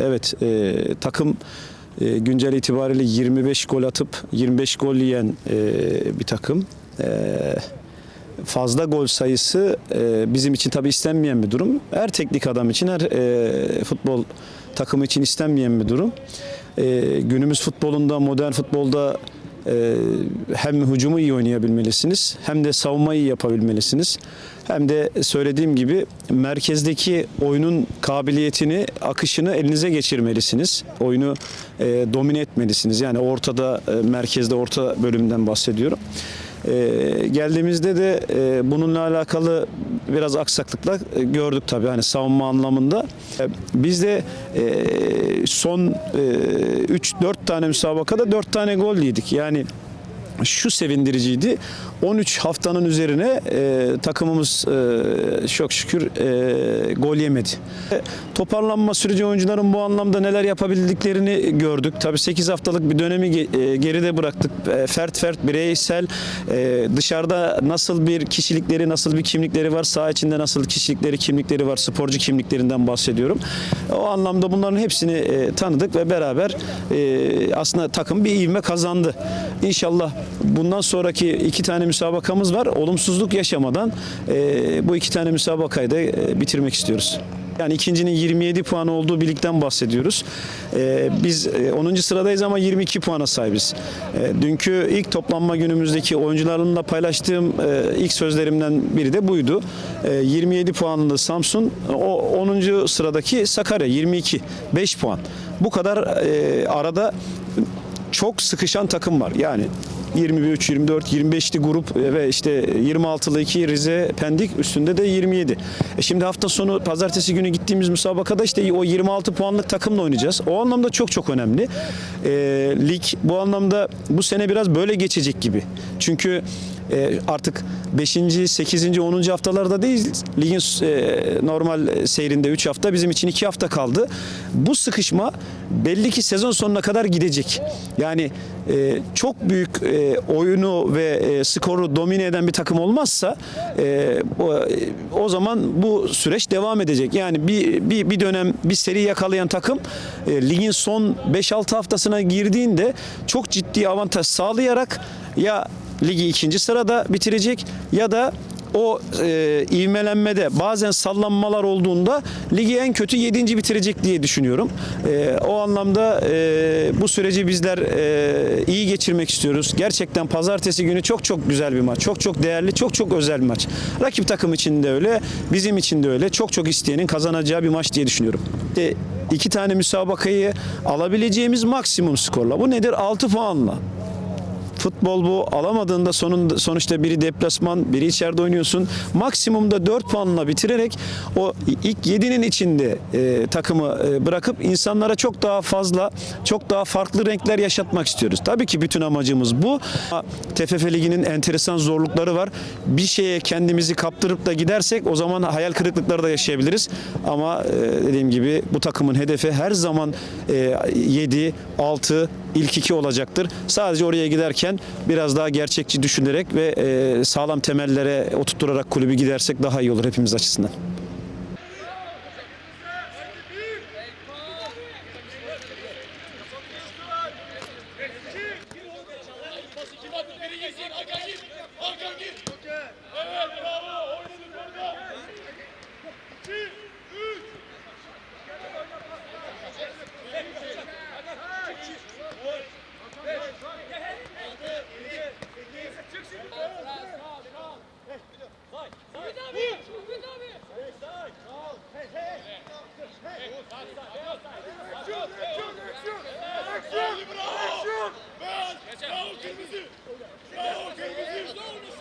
Evet e, takım e, güncel itibariyle 25 gol atıp 25 gol yiyen e, bir takım. E, fazla gol sayısı e, bizim için tabii istenmeyen bir durum. Her teknik adam için, her e, futbol takımı için istenmeyen bir durum. E, günümüz futbolunda, modern futbolda hem hücumu iyi oynayabilmelisiniz, hem de savunmayı yapabilmelisiniz. Hem de söylediğim gibi merkezdeki oyunun kabiliyetini, akışını elinize geçirmelisiniz. Oyunu e, domine etmelisiniz. Yani ortada, e, merkezde, orta bölümden bahsediyorum. Ee, geldiğimizde de e, bununla alakalı biraz aksaklıklar e, gördük tabii hani savunma anlamında. E, biz de e, son e, 3-4 tane müsabakada 4 tane gol yedik. Yani şu sevindiriciydi. 13 haftanın üzerine e, takımımız e, çok şükür e, gol yemedi. E, Toparlanma süreci oyuncuların bu anlamda neler yapabildiklerini gördük. Tabii 8 haftalık bir dönemi e, geride bıraktık. E, fert fert bireysel e, dışarıda nasıl bir kişilikleri, nasıl bir kimlikleri var, saha içinde nasıl kişilikleri, kimlikleri var, sporcu kimliklerinden bahsediyorum. O anlamda bunların hepsini e, tanıdık ve beraber e, aslında takım bir ivme kazandı. İnşallah bundan sonraki iki tane müsabakamız var. Olumsuzluk yaşamadan e, bu iki tane müsabakayı da e, bitirmek istiyoruz. Yani ikincinin 27 puan olduğu bir ligden bahsediyoruz. E, biz e, 10. sıradayız ama 22 puana sahibiz. E, dünkü ilk toplanma günümüzdeki oyuncularımla paylaştığım e, ilk sözlerimden biri de buydu. E, 27 puanlı Samsun, o 10. sıradaki Sakarya 22, 5 puan. Bu kadar e, arada çok sıkışan takım var. Yani 23, 24, 25'li grup ve işte 26'lı 2 Rize Pendik üstünde de 27. E şimdi hafta sonu pazartesi günü gittiğimiz müsabakada işte o 26 puanlık takımla oynayacağız. O anlamda çok çok önemli. E, lig bu anlamda bu sene biraz böyle geçecek gibi. Çünkü e, artık 5. 8. 10. haftalarda değil ligin e, normal seyrinde 3 hafta bizim için 2 hafta kaldı. Bu sıkışma belli ki sezon sonuna kadar gidecek. Yani e, çok büyük oyunu ve skoru domine eden bir takım olmazsa o, zaman bu süreç devam edecek. Yani bir, bir, bir dönem bir seri yakalayan takım ligin son 5-6 haftasına girdiğinde çok ciddi avantaj sağlayarak ya ligi ikinci sırada bitirecek ya da o e, ivmelenmede bazen sallanmalar olduğunda ligi en kötü 7. bitirecek diye düşünüyorum. E, o anlamda e, bu süreci bizler e, iyi geçirmek istiyoruz. Gerçekten pazartesi günü çok çok güzel bir maç. Çok çok değerli, çok çok özel bir maç. Rakip takım için de öyle, bizim için de öyle. Çok çok isteyenin kazanacağı bir maç diye düşünüyorum. E, iki tane müsabakayı alabileceğimiz maksimum skorla. Bu nedir? 6 puanla. Futbol bu alamadığında sonunda sonuçta biri deplasman, biri içeride oynuyorsun. Maksimumda 4 puanla bitirerek o ilk 7'nin içinde e, takımı e, bırakıp insanlara çok daha fazla, çok daha farklı renkler yaşatmak istiyoruz. Tabii ki bütün amacımız bu. TFF Ligi'nin enteresan zorlukları var. Bir şeye kendimizi kaptırıp da gidersek o zaman hayal kırıklıkları da yaşayabiliriz. Ama e, dediğim gibi bu takımın hedefi her zaman e, 7, 6, ilk iki olacaktır. Sadece oraya giderken biraz daha gerçekçi düşünerek ve e, sağlam temellere oturtturarak kulübü gidersek daha iyi olur hepimiz açısından. Bravo! Bravo kırmızı! Bravo kırmızı!